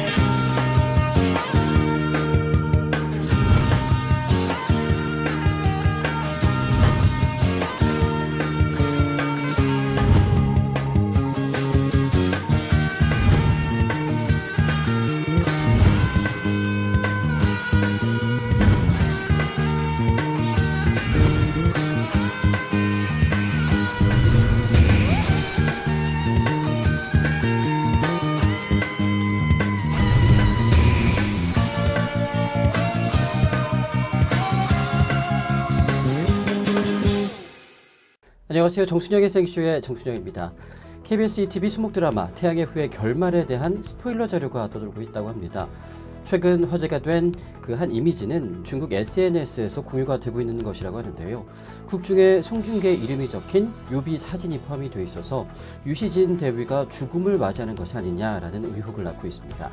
Bye. 안녕하세요. 정순영의 생쇼의 정순영입니다. KBS ETV 수목 드라마 태양의 후예 결말에 대한 스포일러 자료가 떠돌고 있다고 합니다. 최근 화제가 된 그 한 이미지는 중국 SNS에서 공유가 되고 있는 것이라고 하는데요. 극 중에 송중기의 이름이 적힌 묘비 사진이 포함이 되어 있어서 유시진 대위가 죽음을 맞이하는 것이 아니냐라는 의혹을 낳고 있습니다.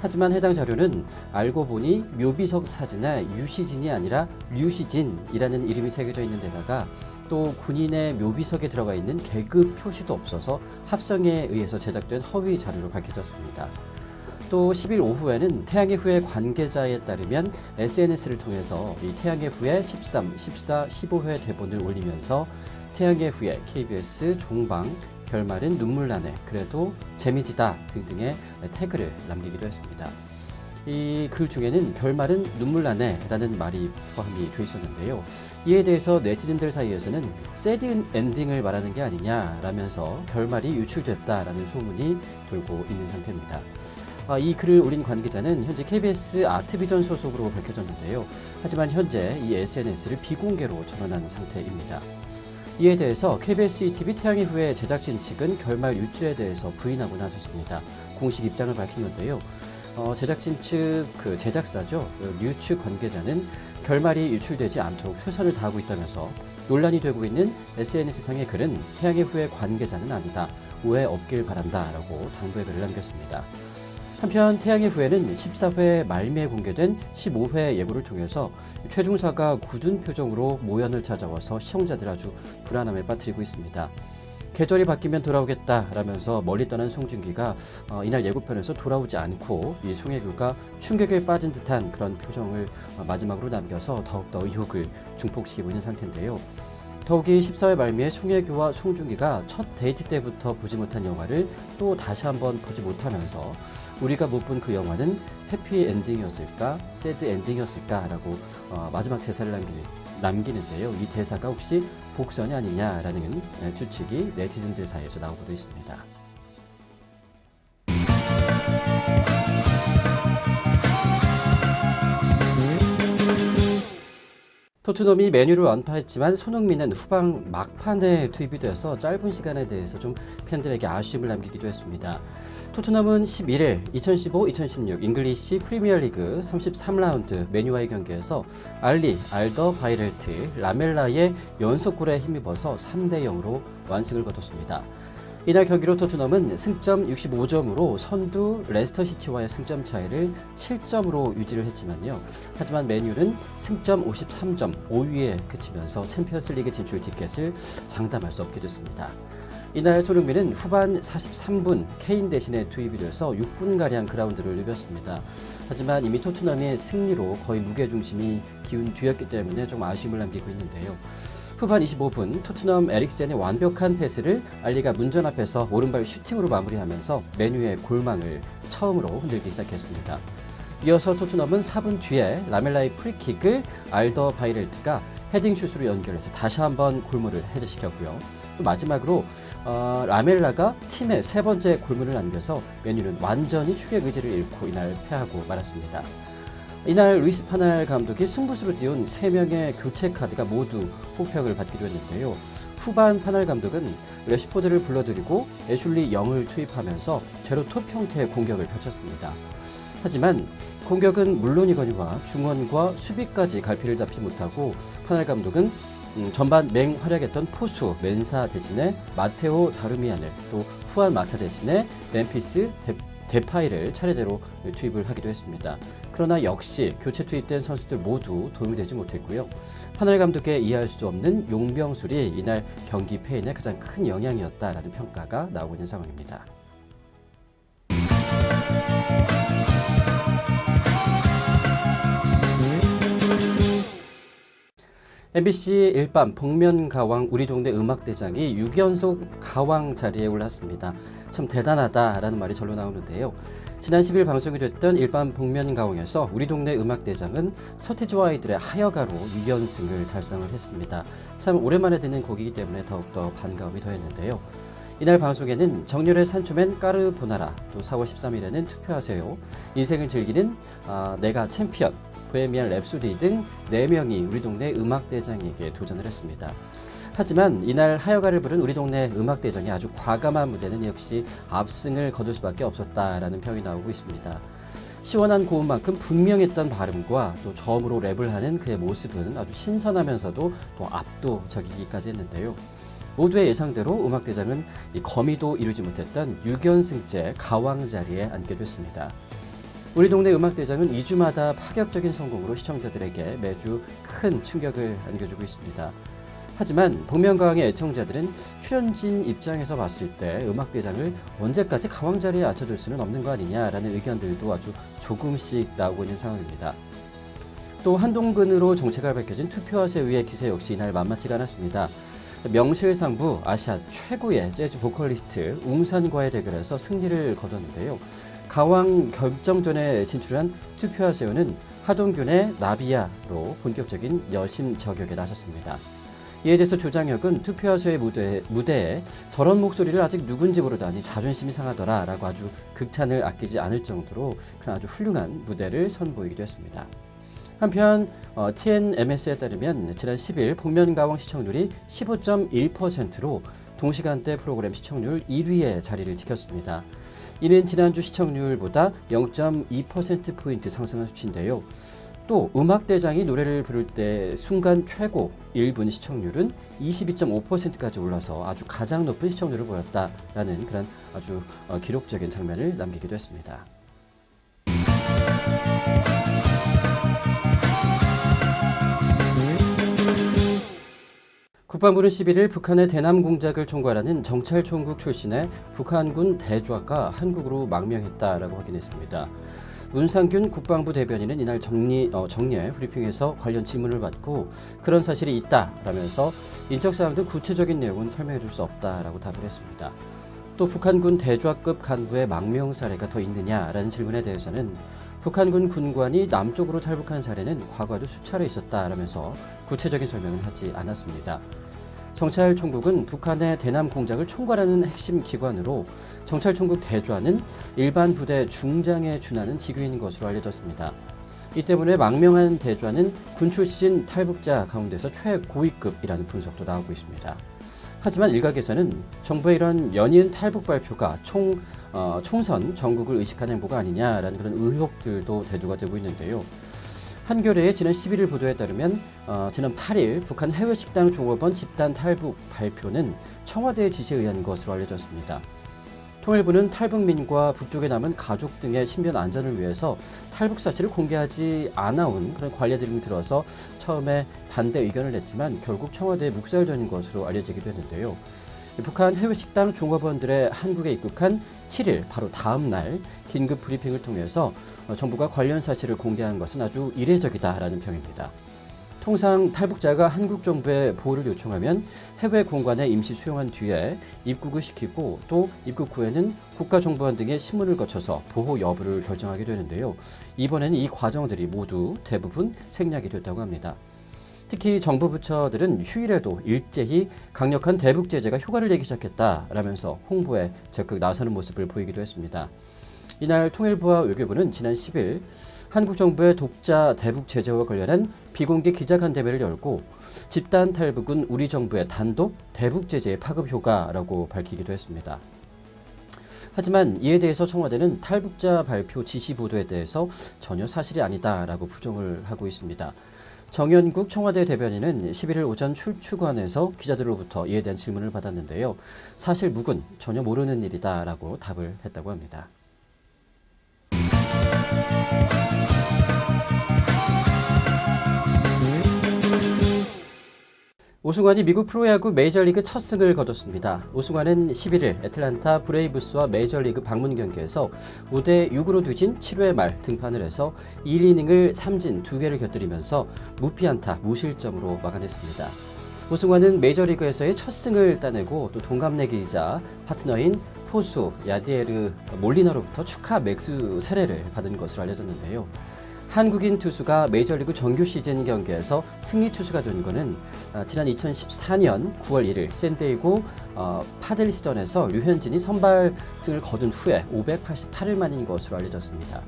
하지만 해당 자료는 알고 보니 묘비석 사진에 유시진이 아니라 류시진이라는 이름이 새겨져 있는 데다가 또 군인의 묘비석에 들어가 있는 계급 표시도 없어서 합성에 의해서 제작된 허위 자료로 밝혀졌습니다. 또 10일 오후에는 태양의 후예 관계자에 따르면 SNS를 통해서 이 태양의 후예 13, 14, 15회 대본을 올리면서 태양의 후예 KBS 종방 결말은 눈물 나네 그래도 재미지다 등등의 태그를 남기기도 했습니다. 이 글 중에는 결말은 눈물 나네라는 말이 포함이 되어 있었는데요. 이에 대해서 네티즌들 사이에서는 새드 엔딩을 말하는 게 아니냐라면서 결말이 유출됐다라는 소문이 돌고 있는 상태입니다. 아, 이 글을 올린 관계자는 현재 KBS 아트비전 소속으로 밝혀졌는데요. 하지만 현재 이 SNS를 비공개로 전환한 상태입니다. 이에 대해서 KBS ETV 태양의 후예 제작진 측은 결말 유출에 대해서 부인하고 나섰습니다. 공식 입장을 밝힌 건데요. 어, 제작진 측 그 제작사죠. 뉴측 관계자는 결말이 유출되지 않도록 최선을 다하고 있다면서 논란이 되고 있는 SNS상의 글은 태양의 후예 관계자는 아니다. 오해 없길 바란다 라고 당부의 글을 남겼습니다. 한편 태양의 후예는 14회 말미에 공개된 15회 예고를 통해서 최중사가 굳은 표정으로 모연을 찾아와서 시청자들 아주 불안함에 빠뜨리고 있습니다. 계절이 바뀌면 돌아오겠다라면서 멀리 떠난 송중기가 어, 이날 예고편에서 돌아오지 않고 이 송혜교가 충격에 빠진 듯한 그런 표정을 어, 마지막으로 남겨서 더욱더 의혹을 중폭시키고 있는 상태인데요. 더욱이 14회 말미에 송혜교와 송중기가 첫 데이트 때부터 보지 못한 영화를 또 다시 한번 보지 못하면서 우리가 못 본 그 영화는 해피 엔딩이었을까, 새드 엔딩이었을까라고 어, 마지막 대사를 남기, 남기는데요. 이 대사가 혹시 복선이 아니냐라는 네, 추측이 네티즌들 사이에서 나오고도 있습니다. 토트넘이 메뉴를 완파했지만 손흥민은 후방 막판에 투입이 돼서 짧은 시간에 대해서 좀 팬들에게 아쉬움을 남기기도 했습니다. 토트넘은 11일 2015-2016 잉글리시 프리미어리그 33라운드 메뉴와의 경기에서 알리, 알더 바이렐트, 라멜라의 연속골에 힘입어서 3대 0으로 완승을 거뒀습니다. 이날 경기로 토트넘은 승점 65점으로 선두 레스터 시티와의 승점 차이를 7점으로 유지를 했지만요. 하지만 메뉴는 승점 53점 5위에 그치면서 챔피언스리그 진출 티켓을 장담할 수 없게 됐습니다. 이날 손흥민은 후반 43분 케인 대신에 투입이 돼서 6분가량 그라운드를 누볐습니다. 하지만 이미 토트넘의 승리로 거의 무게중심이 기운 뒤였기 때문에 좀 아쉬움을 남기고 있는데요. 후반 25분 토트넘 에릭센의 완벽한 패스를 알리가 문전 앞에서 오른발 슈팅으로 마무리하면서 메뉴의 골망을 처음으로 흔들기 시작했습니다. 이어서 토트넘은 4분 뒤에 라멜라의 프리킥을 알더 바이렐트가 헤딩슛으로 연결해서 다시 한번 골문을 해제시켰고요. 또 마지막으로 어, 라멜라가 팀의 세 번째 골문을 남겨서 메뉴는 완전히 추격 의지를 잃고 이날 패하고 말았습니다. 이날 루이스 파날 감독이 승부수를 띄운 3명의 교체 카드가 모두 호평을 받기도 했는데요. 후반 파날 감독은 레시포드를 불러들이고 애슐리 영을 투입하면서 제로톱 형태의 공격을 펼쳤습니다. 하지만 공격은 물론이거니와 중원과 수비까지 갈피를 잡지 못하고 파날 감독은 음, 전반 맹활약했던 포수 멘사 대신에 마테오 다루미안을 또 후안 마타 대신에 멤피스 데, 데파이를 차례대로 투입을 하기도 했습니다. 그러나 역시 교체 투입된 선수들 모두 도움이 되지 못했고요. 파날 감독의 이해할 수 없는 용병술이 이날 경기 패인에 가장 큰 영향이었다라는 평가가 나오고 있는 상황입니다. MBC 일밤 복면가왕 우리 동네 음악대장이 6연속 가왕 자리에 올랐습니다. 참 대단하다라는 말이 절로 나오는데요. 지난 10일 방송이 됐던 일밤 복면가왕에서 우리 동네 음악대장은 서태지와 아이들의 하여가로 6연승을 달성을 했습니다. 참 오랜만에 듣는 곡이기 때문에 더욱더 반가움이 더했는데요. 이날 방송에는 정렬의 산초맨 까르보나라 또 4월 13일에는 투표하세요 인생을 즐기는 아, 내가 챔피언 보헤미안 랩소디 등 4명이 우리 동네 음악대장에게 도전을 했습니다. 하지만 이날 하여가를 부른 우리 동네 음악대장이 아주 과감한 무대는 역시 압승을 거둘 수밖에 없었다라는 평이 나오고 있습니다. 시원한 고음만큼 분명했던 발음과 또 저음으로 랩을 하는 그의 모습은 아주 신선하면서도 또 압도적이기까지 했는데요. 모두의 예상대로 음악대장은 이 거미도 이루지 못했던 6연승제 가왕 자리에 앉게 됐습니다. 우리 동네 음악대장은 2주마다 파격적인 성공으로 시청자들에게 매주 큰 충격을 안겨주고 있습니다. 하지만 복면가왕의 애청자들은 출연진 입장에서 봤을 때 음악대장을 언제까지 가왕 자리에 앉혀둘 수는 없는 거 아니냐라는 의견들도 아주 조금씩 나오고 있는 상황입니다. 또 한동근으로 정체가 밝혀진 투표하세요의 기세 역시 이날 만만치가 않았습니다. 명실상부 아시아 최고의 재즈 보컬리스트 웅산과의 대결에서 승리를 거뒀는데요. 가왕 결정전에 진출한 투표하세요는 하동균의 나비야로 본격적인 여신 저격에 나섰습니다. 이에 대해서 조장혁은 투표하세요의 무대, 무대에 저런 목소리를 아직 누군지 모르다니 자존심이 상하더라 라고 아주 극찬을 아끼지 않을 정도로 그런 아주 훌륭한 무대를 선보이기도 했습니다. 한편 어, TNMS에 따르면 지난 10일 복면가왕 시청률이 15.1%로 동시간대 프로그램 시청률 1위의 자리를 지켰습니다. 이는 지난주 시청률보다 0.2%포인트 상승한 수치인데요. 또 음악대장이 노래를 부를 때 순간 최고 1분 시청률은 22.5%까지 올라서 아주 가장 높은 시청률을 보였다라는 그런 아주 어, 기록적인 장면을 남기기도 했습니다. 국방부는 11일 북한의 대남 공작을 총괄하는 정찰총국 출신의 북한군 대좌가 한국으로 망명했다라고 확인했습니다. 문상균 국방부 대변인은 이날 정리, 어, 정례 브리핑에서 관련 질문을 받고 그런 사실이 있다라면서 인적 사항 등 구체적인 내용은 설명해 줄 수 없다라고 답을 했습니다. 또 북한군 대좌급 간부의 망명 사례가 더 있느냐라는 질문에 대해서는 북한군 군관이 남쪽으로 탈북한 사례는 과거에도 수차례 있었다라면서 구체적인 설명은 하지 않았습니다. 정찰총국은 북한의 대남 공작을 총괄하는 핵심 기관으로 정찰총국 대좌는 일반 부대 중장에 준하는 직위인 것으로 알려졌습니다. 이 때문에 망명한 대좌는 군 출신 탈북자 가운데서 최고위급이라는 분석도 나오고 있습니다. 하지만 일각에서는 정부의 이런 연이은 탈북 발표가 총, 어, 총선 전국을 의식한 행보가 아니냐라는 그런 의혹들도 대두가 되고 있는데요. 한겨레의 지난 11일 보도에 따르면 어, 지난 8일 북한 해외 식당 종업원 집단 탈북 발표는 청와대의 지시에 의한 것으로 알려졌습니다. 통일부는 탈북민과 북쪽에 남은 가족 등의 신변 안전을 위해서 탈북 사실을 공개하지 않아온 그런 관례들을 들어서 처음에 반대 의견을 냈지만 결국 청와대에 묵살된 것으로 알려지기도 했는데요. 북한 해외 식당 종업원들의 한국에 입국한 7일 바로 다음 날 긴급 브리핑을 통해서 정부가 관련 사실을 공개한 것은 아주 이례적이다라는 평입니다. 통상 탈북자가 한국 정부에 보호를 요청하면 해외 공관에 임시 수용한 뒤에 입국을 시키고 또 입국 후에는 국가정보원 등의 신문을 거쳐서 보호 여부를 결정하게 되는데요. 이번에는 이 과정들이 모두 대부분 생략이 됐다고 합니다. 특히 정부 부처들은 휴일에도 일제히 강력한 대북 제재가 효과를 내기 시작했다라면서 홍보에 적극 나서는 모습을 보이기도 했습니다. 이날 통일부와 외교부는 지난 10일 한국 정부의 독자 대북 제재와 관련한 비공개 기자간담회를 열고 집단 탈북은 우리 정부의 단독 대북 제재의 파급 효과라고 밝히기도 했습니다. 하지만 이에 대해서 청와대는 탈북자 발표 지시 보도에 대해서 전혀 사실이 아니다라고 부정을 하고 있습니다. 정현국 청와대 대변인은 11일 오전 출추관에서 기자들로부터 이에 대한 질문을 받았는데요. 사실 묵은 전혀 모르는 일이다라고 답을 했다고 합니다. 오승환이 미국 프로야구 메이저리그 첫 승을 거뒀습니다. 오승환은 11일 애틀란타 브레이브스와 메이저리그 방문 경기에서 5대 6으로 뒤진 7회 말 등판을 해서 1이닝을 삼진 2개를 곁들이면서 무피안타 무실점으로 막아냈습니다. 오승환은 메이저리그에서의 첫 승을 따내고 또 동갑내기이자 파트너인 포수 야디에르 몰리너로부터 축하 맥스 세례를 받은 것으로 알려졌는데요. 한국인 투수가 메이저리그 정규 시즌 경기에서 승리 투수가 된 것은 아, 지난 2014년 9월 1일 샌디에고 어, 파델리스전에서 류현진이 선발승을 거둔 후에 588일 만인 것으로 알려졌습니다.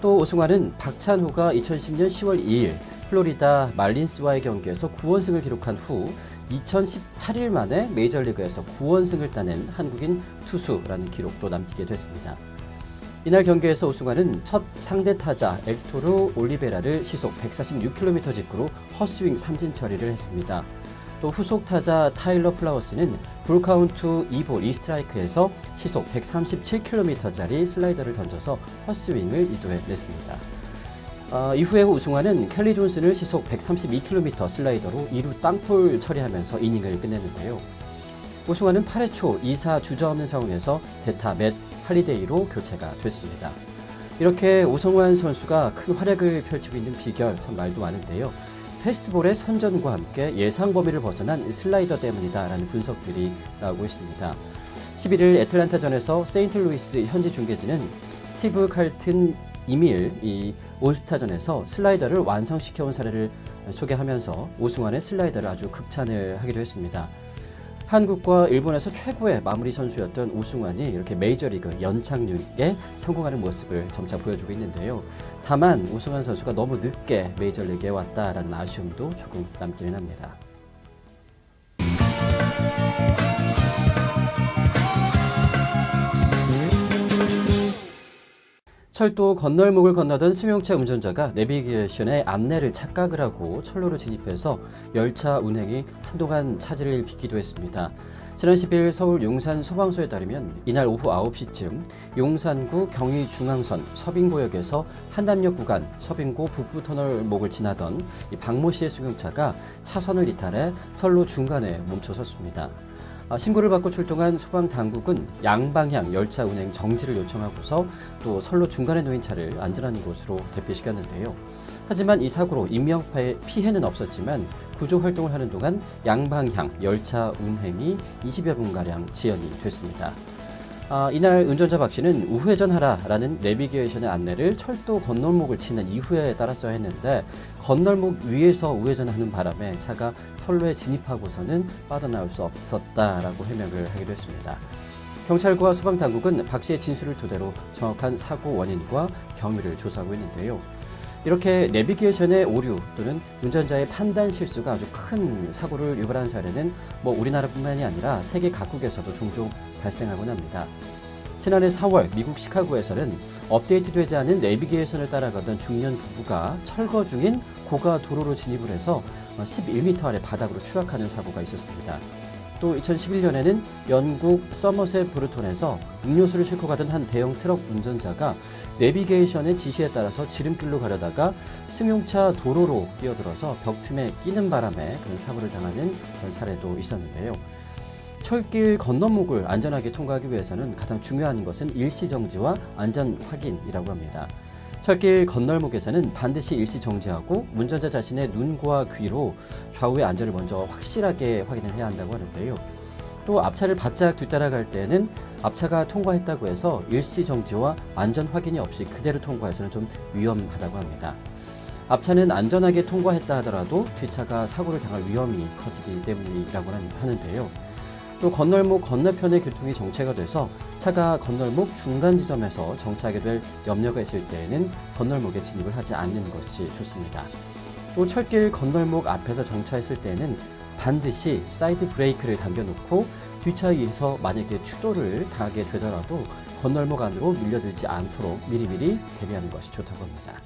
또 오승환은 박찬호가 2010년 10월 2일 플로리다 말린스와의 경기에서 9원승을 기록한 후 2018일 만에 메이저리그에서 9원승을 따낸 한국인 투수라는 기록도 남기게 됐습니다. 이날 경기에서 오승환은 첫 상대 타자 엘토르 올리베라를 시속 146km 직구로 헛스윙 삼진 처리를 했습니다. 또 후속 타자 타일러 플라워스는 볼카운트 2볼 2스트라이크에서 시속 137km짜리 슬라이더를 던져서 헛스윙을 이도해 냈습니다. 어, 이후에 우승환은 켈리 존슨을 시속 132km 슬라이더로 2루 땅볼 처리하면서 이닝을 끝냈는데요. 우승환은 8회 초 2사 주저없는 상황에서 대타 맷 할리데이로 교체가 됐습니다. 이렇게 오성환 선수가 큰 활약을 펼치고 있는 비결 참 말도 많은데요. 페스트볼의 선전과 함께 예상 범위를 벗어난 슬라이더 때문이다라는 분석들이 나오고 있습니다. 11일 애틀란타전에서 세인트루이스 현지 중계진은 스티브 칼튼 이밀 이 올스타전에서 슬라이더를 완성시켜온 사례를 소개하면서 오승환의 슬라이더를 아주 극찬을 하기도 했습니다. 한국과 일본에서 최고의 마무리 선수였던 오승환이 이렇게 메이저리그 연착륙에 성공하는 모습을 점차 보여주고 있는데요. 다만 오승환 선수가 너무 늦게 메이저리그에 왔다라는 아쉬움도 조금 남기는 합니다. 철도 건널목을 건너던 승용차 운전자가 내비게이션의 안내를 착각을 하고 철로로 진입해서 열차 운행이 한동안 차질을 빚기도 했습니다. 지난 10일 서울 용산 소방서에 따르면 이날 오후 9시쯤 용산구 경의중앙선 서빙고역에서 한남역 구간 서빙고 북부터널목을 지나던 이 박모 씨의 승용차가 차선을 이탈해 선로 중간에 멈춰섰습니다. 아, 신고를 받고 출동한 소방 당국은 양방향 열차 운행 정지를 요청하고서 또 선로 중간에 놓인 차를 안전한 곳으로 대피시켰는데요. 하지만 이 사고로 인명 피해는 없었지만 구조 활동을 하는 동안 양방향 열차 운행이 20여 분가량 지연이 됐습니다. 아, 이날 운전자 박 씨는 우회전하라라는 내비게이션의 안내를 철도 건널목을 치는 이후에 따랐어야 했는데 건널목 위에서 우회전하는 바람에 차가 선로에 진입하고서는 빠져나올 수 없었다라고 해명을 하기도 했습니다. 경찰과 소방당국은 박 씨의 진술을 토대로 정확한 사고 원인과 경위를 조사하고 있는데요. 이렇게 내비게이션의 오류 또는 운전자의 판단 실수가 아주 큰 사고를 유발한 사례는 뭐 우리나라뿐만이 아니라 세계 각국에서도 종종 발생하곤 합니다. 지난해 4월 미국 시카고에서는 업데이트되지 않은 내비게이션을 따라가던 중년 부부가 철거 중인 고가 도로로 진입을 해서 11m 아래 바닥으로 추락하는 사고가 있었습니다. 또 2011년에는 영국 서머셋 브루톤에서 음료수를 싣고 가던 한 대형 트럭 운전자가 내비게이션의 지시에 따라서 지름길로 가려다가 승용차 도로로 뛰어들어서 벽 틈에 끼는 바람에 그런 사고를 당하는 그런 사례도 있었는데요. 철길 건너목을 안전하게 통과하기 위해서는 가장 중요한 것은 일시 정지와 안전 확인이라고 합니다. 철길 건널목에서는 반드시 일시 정지하고 운전자 자신의 눈과 귀로 좌우의 안전을 먼저 확실하게 확인을 해야 한다고 하는데요. 또 앞차를 바짝 뒤따라갈 때는 앞차가 통과했다고 해서 일시 정지와 안전 확인이 없이 그대로 통과해서는 좀 위험하다고 합니다. 앞차는 안전하게 통과했다 하더라도 뒤차가 사고를 당할 위험이 커지기 때문이라고 하는데요. 또 건널목 건너편의 교통이 정체가 돼서 차가 건널목 중간 지점에서 정차하게 될 염려가 있을 때에는 건널목에 진입을 하지 않는 것이 좋습니다. 또 철길 건널목 앞에서 정차했을 때에는 반드시 사이드 브레이크를 당겨놓고 뒷차에 의해서 만약에 추돌을 당하게 되더라도 건널목 안으로 밀려들지 않도록 미리미리 대비하는 것이 좋다고 합니다.